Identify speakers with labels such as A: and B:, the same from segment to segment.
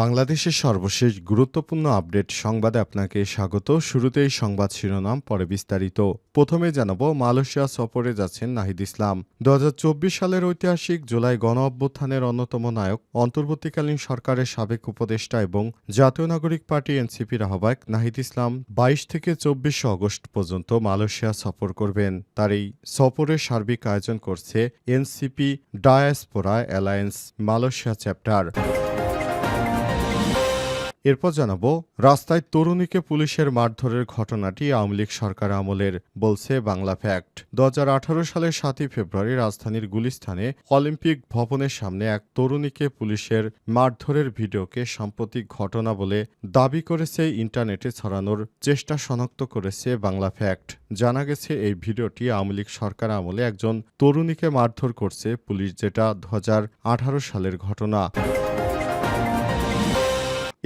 A: বাংলাদেশের সর্বশেষ গুরুত্বপূর্ণ আপডেট সংবাদে আপনাকে স্বাগত। শুরুতেই সংবাদ শিরোনাম, পরে বিস্তারিত। প্রথমে জানাব, মালয়েশিয়া সফরে যাচ্ছেন নাহিদ ইসলাম। দু হাজার চব্বিশ সালের ঐতিহাসিক জুলাই গণ অভ্যুত্থানের অন্যতম নায়ক, অন্তর্বর্তীকালীন সরকারের সাবেক উপদেষ্টা এবং জাতীয় নাগরিক পার্টি এনসিপির আহ্বায়ক নাহিদ ইসলাম বাইশ থেকে চব্বিশে অগস্ট পর্যন্ত মালয়েশিয়া সফর করবেন। তার এই সফরের সার্বিক আয়োজন করছে NCP diaspora alliance Malaysia chapter. এরপর জানাব, রাস্তায় তরুণীকে পুলিশের মারধরের ঘটনাটি আওয়ামী লীগ সরকার আমলের, বলছে বাংলা ফ্যাক্ট। দু হাজার আঠারো সালের সাতই ফেব্রুয়ারি রাজধানীর গুলিস্থানে অলিম্পিক ভবনের সামনে এক তরুণীকে পুলিশের মারধরের ভিডিওকে সাম্প্রতিক ঘটনা বলে দাবি করেছে ইন্টারনেটে ছড়ানোর চেষ্টা শনাক্ত করেছে বাংলা ফ্যাক্ট। জানা গেছে, এই ভিডিওটি আওয়ামী লীগ সরকার আমলে একজন তরুণীকে মারধর করছে পুলিশ, যেটা দু হাজার আঠারো সালের ঘটনা।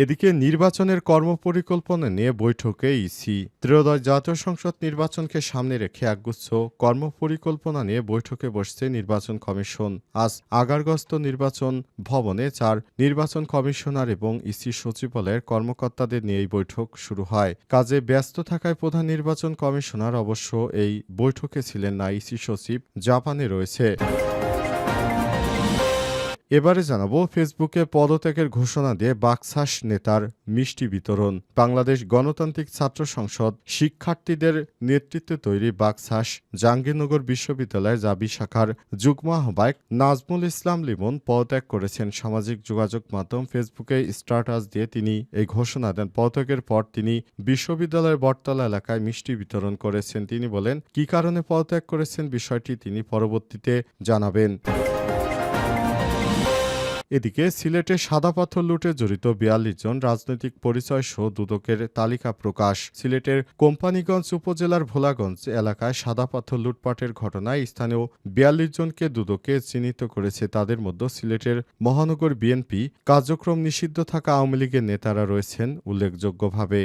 A: এদিকে নির্বাচনের কর্মপরিকল্পনা নিয়ে বৈঠকে ইসি। ত্রয়োদশ জাতীয় সংসদ নির্বাচনকে সামনে রেখে একগুচ্ছ কর্মপরিকল্পনা নিয়ে বৈঠকে বসছে নির্বাচন কমিশন। আজ আগারগস্ত নির্বাচন ভবনে চার নির্বাচন কমিশনার এবং ইসি সচিবালয়ের কর্মকর্তাদের নিয়ে এই বৈঠক শুরু হয়। কাজে ব্যস্ত থাকায় প্রধান নির্বাচন কমিশনার অবশ্য এই বৈঠকে ছিলেন না, ইসি সচিব জাপানে রয়েছে। এবারে জানাব, ফেসবুকে পদত্যাগের ঘোষণা দিয়ে বাকসাস নেতার মিষ্টি বিতরণ। বাংলাদেশ গণতান্ত্রিক ছাত্র সংসদ শিক্ষার্থীদের নেতৃত্বে তৈরি বাকসাস জাহাঙ্গীরনগর বিশ্ববিদ্যালয়ের জাবি শাখার যুগ্ম আহ্বায়ক নাজমুল ইসলাম লিমন পদত্যাগ করেছেন। সামাজিক যোগাযোগ মাধ্যম ফেসবুকে স্ট্যাটাস দিয়ে তিনি এই ঘোষণা দেন। পদত্যাগের পর তিনি বিশ্ববিদ্যালয়ের বটতলা এলাকায় মিষ্টি বিতরণ করেছেন। তিনি বলেন, কি কারণে পদত্যাগ করেছেন বিষয়টি তিনি পরবর্তীতে জানাবেন। এদিকে সিলেটে সাদা পাথর লুটে জড়িত বিয়াল্লিশ জন রাজনৈতিক পরিচয় সহ দুদকের তালিকা প্রকাশ। সিলেটের কোম্পানিগঞ্জ উপজেলার ভোলাগঞ্জ এলাকায় সাদা পাথর লুটপাটের ঘটনায় স্থানীয় বিয়াল্লিশ জনকে দুদকে চিহ্নিত করেছে তাদের মধ্যে সিলেটের মহানগর বিএনপি। কার্যক্রম নিষিদ্ধ থাকা আওয়ামী লীগের নেতারা রয়েছেন উল্লেখযোগ্যভাবে।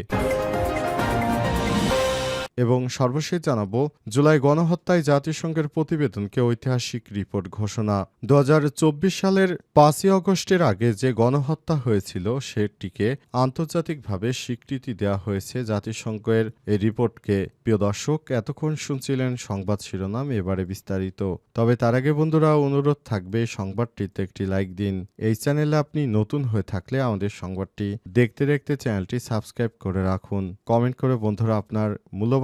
A: এবং সর্বশেষ জানাব, জুলাই গণহত্যায় জাতিসংঘের প্রতিবেদনকে ঐতিহাসিক রিপোর্ট ঘোষণা। দু হাজার চব্বিশ সালের পাঁচই অগস্টের আগে যে গণহত্যা হয়েছিল, সেটিকে আন্তর্জাতিকভাবে স্বীকৃতি দেওয়া হয়েছে জাতিসংঘের এই রিপোর্টকে। প্রিয় দর্শক, এতক্ষণ শুনছিলেন সংবাদ শিরোনাম, এবারে বিস্তারিত। তবে তার আগে বন্ধুরা, অনুরোধ থাকবে সংবাদটিতে একটি লাইক দিন। এই চ্যানেলে আপনি নতুন হয়ে থাকলে আমাদের সংবাদটি দেখতে দেখতে চ্যানেলটি সাবস্ক্রাইব করে রাখুন। কমেন্ট করে বন্ধুরা, আপনার মূল্যবান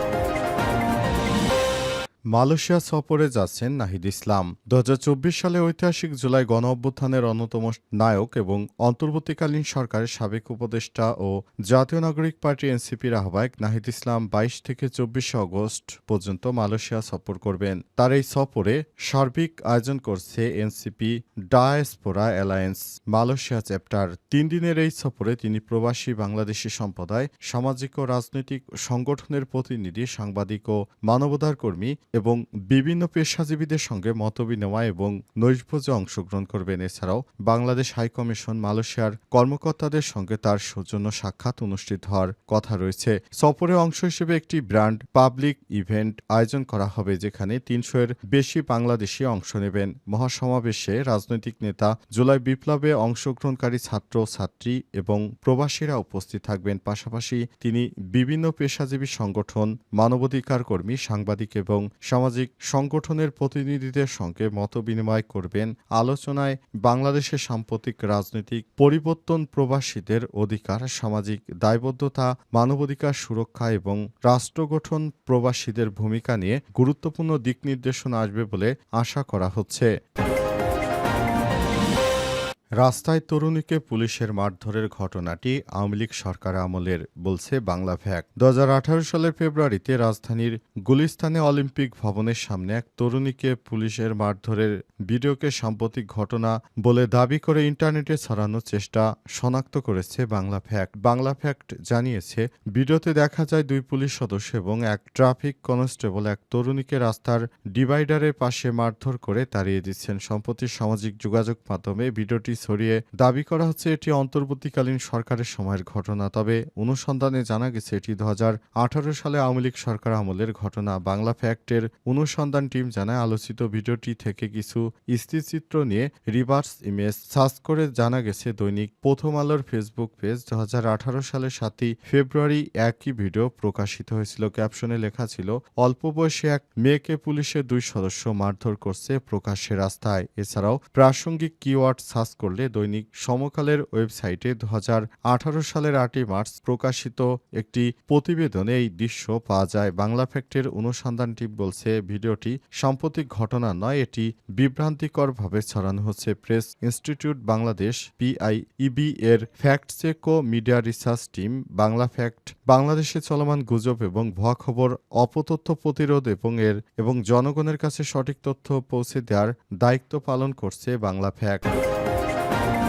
A: মালয়েশিয়া সফরে যাচ্ছেন নাহিদ ইসলাম। দু হাজার চব্বিশ সালে ঐতিহাসিক জুলাই গণ অভ্যুত্থানের অন্যতম নায়ক এবং অন্তর্বর্তীকালীন সরকারের সাবেক উপদেষ্টা ও জাতীয় নাগরিক পার্টি এনসিপির আহ্বায়ক নাহিদ ইসলাম বাইশ থেকে চব্বিশে অগস্ট পর্যন্ত মালয়েশিয়া সফর করবেন। তার এই সফরে সার্বিক আয়োজন করছে NCP diaspora alliance Malaysia chapter. তিন দিনের এই সফরে তিনি প্রবাসী বাংলাদেশি সম্প্রদায়, সামাজিক ও রাজনৈতিক সংগঠনের প্রতিনিধি, সাংবাদিক ও মানবাধিকার কর্মী এবং বিভিন্ন পেশাজীবীদের সঙ্গে মতবিনিময় এবং নৈশভোজে অংশগ্রহণ করবেন। এছাড়াও বাংলাদেশ হাইকমিশন মালয়েশিয়ার কর্মকর্তাদের সঙ্গে তার সৌজন্য সাক্ষাৎ অনুষ্ঠিত হওয়ার কথা রয়েছে। সফরে অংশ হিসেবে একটি ব্র্যান্ড পাবলিক ইভেন্ট আয়োজন করা হবে, যেখানে তিনশো এর বেশি বাংলাদেশি অংশ নেবেন। মহাসমাবেশে রাজনৈতিক নেতা জুলাই বিপ্লবে অংশগ্রহণকারী ছাত্র, ছাত্রী এবং প্রবাসীরা উপস্থিত থাকবেন। পাশাপাশি তিনি বিভিন্ন পেশাজীবী সংগঠন, মানবাধিকার কর্মী, সাংবাদিক এবং সামাজিক সংগঠনের প্রতিনিধিদের সঙ্গে মত বিনিময় করবেন। আলোচনায় বাংলাদেশের সাম্প্রতিক রাজনৈতিক পরিবর্তন প্রবাসীদের অধিকার, সামাজিক দায়বদ্ধতা, মানবাধিকার সুরক্ষা এবং রাষ্ট্র গঠন প্রবাসীদের ভূমিকা নিয়ে গুরুত্বপূর্ণ দিক নির্দেশনা আসবে বলে আশা করা হচ্ছে। রাস্তায় তরুণীকে পুলিশের মারধরের ঘটনাটি আওয়ামী লীগ সরকার আমলের, বলছে বাংলা ভ্যাক দু সালের ফেব্রুয়ারিতে রাজধানীর গুলিস্তানে অলিম্পিক ভবনের সামনে এক তরুণীকে পুলিশের মারধরের ভিডিওকে সাম্প্রতিক ঘটনা বলে দাবি করে ইন্টারনেটে ছড়ানোর চেষ্টা শনাক্ত করেছে বাংলা ফ্যাক্ট বাংলা ফ্যাক্ট জানিয়েছে, ভিডিওতে দেখা যায় দুই পুলিশ সদস্য এবং এক ট্রাফিক কনস্টেবল এক তরুণীকে রাস্তার ডিভাইডারের পাশে মারধর করে তাড়িয়ে দিচ্ছেন। সম্প্রতি সামাজিক যোগাযোগ মাধ্যমে ভিডিওটি ছড়িয়ে দাবি করা হচ্ছে এটি অন্তর্বর্তীকালীন সরকারের সময়ের ঘটনা। তবে অনুসন্ধানে জানা গেছে, এটি দু সালে আওয়ামী লীগ সরকার আমলের ঘটনা। বাংলা ফ্যাক্টের অনুসন্ধান টিম জানায়, আলোচিত ভিডিওটি থেকে কিছু স্থিরচিত্র নিয়ে রিভার্স ইমেজ সার্চ করে জানা গেছে, দৈনিক প্রথম আলোর ফেসবুক পেজ দুহাজার আঠারো সালের সাতই ফেব্রুয়ারি একই ভিডিও প্রকাশিত হয়েছিল। ক্যাপশনে লেখা ছিল, অল্প বয়সে এক মেয়েকে পুলিশের দুই সদস্য মারধর করছে প্রকাশ্যে রাস্তায়। এছাড়াও প্রাসঙ্গিক কিওয়ার্ড সার্চ করলে দৈনিক সমকালের ওয়েবসাইটে দু হাজার আঠারো সালের আটই মার্চ প্রকাশিত একটি প্রতিবেদনে এই দৃশ্য পাওয়া যায়। বাংলা ফ্যাক্টের অনুসন্ধানটি বলছে, ভিডিওটি সাম্প্রতিক ঘটনা নয়, এটি বিভ্রান্তিকরভাবে ছড়ানো হচ্ছে। প্রেস ইনস্টিটিউট বাংলাদেশ, পিআইইবি এর ফ্যাক্ট চেক ও media research team, Bangla fact, বাংলাদেশে চলমান গুজব এবং ভুয়া খবর, অপতথ্য প্রতিরোধ এবং এর, এবং জনগণের কাছে সঠিক তথ্য পৌঁছে দেওয়ার দায়িত্ব পালন করছে বাংলা ফ্যাক্ট। Thank you.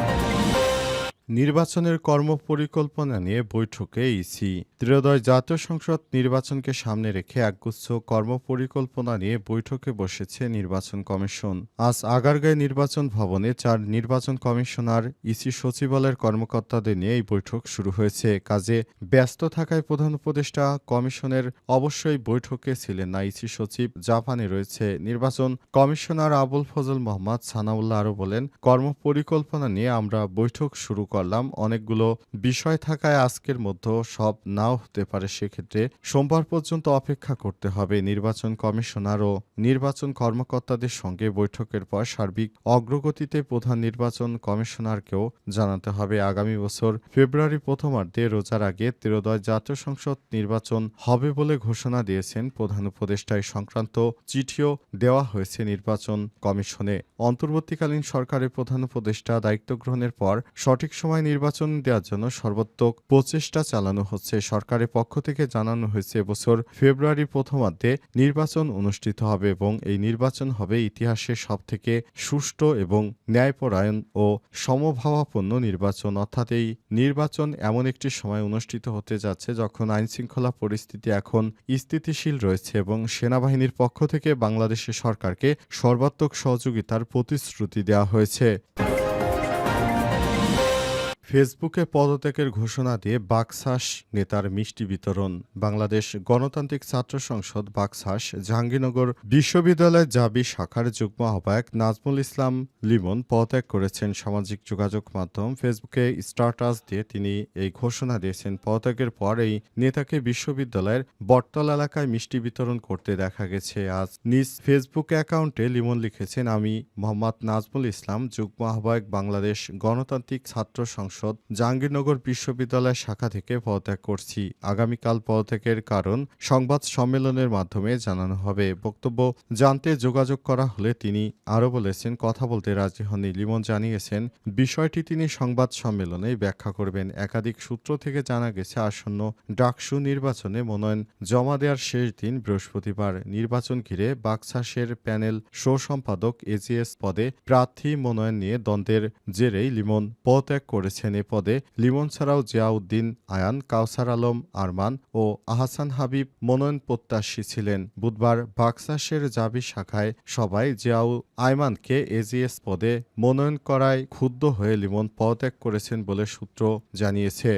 A: নির্বাচনের কর্মপরিকল্পনা নিয়ে বৈঠকে ইসি। ত্রয়োদয় জাতীয় সংসদ নির্বাচনকে সামনে রেখে একগুচ্ছ কর্মপরিকল্পনা নিয়ে বৈঠকে বসেছে নির্বাচন কমিশন। আজ আগারগাঁয় নির্বাচন ভবনে চার নির্বাচন কমিশনার, ইসি সচিবালয়ের কর্মকর্তাদের নিয়ে এই বৈঠক শুরু হয়েছে। কাজে ব্যস্ত থাকায় প্রধান উপদেষ্টা, কমিশনের অবশ্যই বৈঠকে ছিলেন না ইসি সচিব, জাপানে রয়েছে নির্বাচন কমিশনার আবুল ফজল মোহাম্মদ সানাউল্লাহ আরও বলেন, কর্মপরিকল্পনা নিয়ে আমরা বৈঠক শুরু করলাম। অনেকগুলো বিষয় থাকায় আজকের মধ্যে সব নাও হতে পারে, সেক্ষেত্রে সোমবার পর্যন্ত অপেক্ষা করতে হবে। নির্বাচন কমিশনার ও নির্বাচন কর্মকর্তাদের সঙ্গে বৈঠকের পর সার্বিক অগ্রগতিতে প্রধান নির্বাচন কমিশনারকেও জানাতে হবে। আগামী বছর ফেব্রুয়ারি প্রথমার্ধে রোজার আগে ত্রয়োদয় জাতীয় সংসদ নির্বাচন হবে বলে ঘোষণা দিয়েছেন প্রধান উপদেষ্টায় সংক্রান্ত চিঠিও দেওয়া হয়েছে নির্বাচন কমিশনে। অন্তর্বর্তীকালীন সরকারের প্রধান উপদেষ্টা দায়িত্ব গ্রহণের পর সঠিক সময় নির্বাচন দেওয়ার জন্য সর্বাত্মক প্রচেষ্টা চালানো হচ্ছে। সরকারের পক্ষ থেকে জানানো হয়েছে, এবছর ফেব্রুয়ারি প্রথমার্ধে নির্বাচন অনুষ্ঠিত হবে এবং এই নির্বাচন হবে ইতিহাসের সবথেকে সুষ্ঠু এবং ন্যায়পরায়ণ ও সমভাবাপন্ন নির্বাচন। অর্থাৎ এই নির্বাচন এমন একটি সময় অনুষ্ঠিত হতে যাচ্ছে যখন আইনশৃঙ্খলা পরিস্থিতি এখন স্থিতিশীল রয়েছে এবং সেনাবাহিনীর পক্ষ থেকে বাংলাদেশের সরকারকে সর্বাত্মক সহযোগিতার প্রতিশ্রুতি দেওয়া হয়েছে। ফেসবুকে পদত্যাগের ঘোষণা দিয়ে বাকশাস নেতার মিষ্টি বিতরণ। বাংলাদেশ গণতান্ত্রিক ছাত্র সংসদ বাকশাস জাহাঙ্গীরনগর বিশ্ববিদ্যালয় জাবি শাখার যুগ্ম আহ্বায়ক নাজমুল ইসলাম লিমন পদত্যাগ করেছেন সামাজিক যোগাযোগ মাধ্যম ফেসবুকে স্টার্টাস দিয়ে তিনি এই ঘোষণা দিয়েছেন। পদত্যাগের পর এই নেতাকে বিশ্ববিদ্যালয়ের বটতল এলাকায় মিষ্টি বিতরণ করতে দেখা গেছে। আজ নিজ ফেসবুক অ্যাকাউন্টে লিমন লিখেছেন, আমি মোহাম্মদ নাজমুল ইসলাম, যুগ্ম আহ্বায়ক বাংলাদেশ গণতান্ত্রিক ছাত্র সংসদ জাহাঙ্গীরনগর বিশ্ববিদ্যালয় শাখা থেকে পদত্যাগ করছি। আগামীকাল পদত্যাগের কারণ সংবাদ সম্মেলনের মাধ্যমে জানানো হবে। বক্তব্য জানতে যোগাযোগ করা হলে তিনি আরও বলেছেন, কথা বলতে রাজি হননি। লিমন জানিয়েছেন, বিষয়টি তিনি সংবাদ সম্মেলনে ব্যাখ্যা করবেন। একাধিক সূত্র থেকে জানা গেছে, আসন্ন ডাকসু নির্বাচনে মনোনয়ন জমা দেওয়ার শেষ দিন বৃহস্পতিবার। নির্বাচন ঘিরে বাকশাসের প্যানেল শো সম্পাদক এজিএস পদে প্রার্থী মনোনয়ন নিয়ে দ্বন্দ্বের জেরেই লিমন পদত্যাগ করেছেন। এ পদে লিমন ছাড়াও জিয়াউদ্দিন, আয়ান, কাউসার আলম, আরমান ও আহসান হাবিব মনোনয়ন প্রত্যাশী ছিলেন। বুধবার বাক্সাসের জাবি শাখায় সবাই জিয়াউ আয়মানকে এজিএস পদে মনোনয়ন করায় ক্ষুব্ধ হয়ে লিমন পদত্যাগ করেছেন বলে সূত্র জানিয়েছে।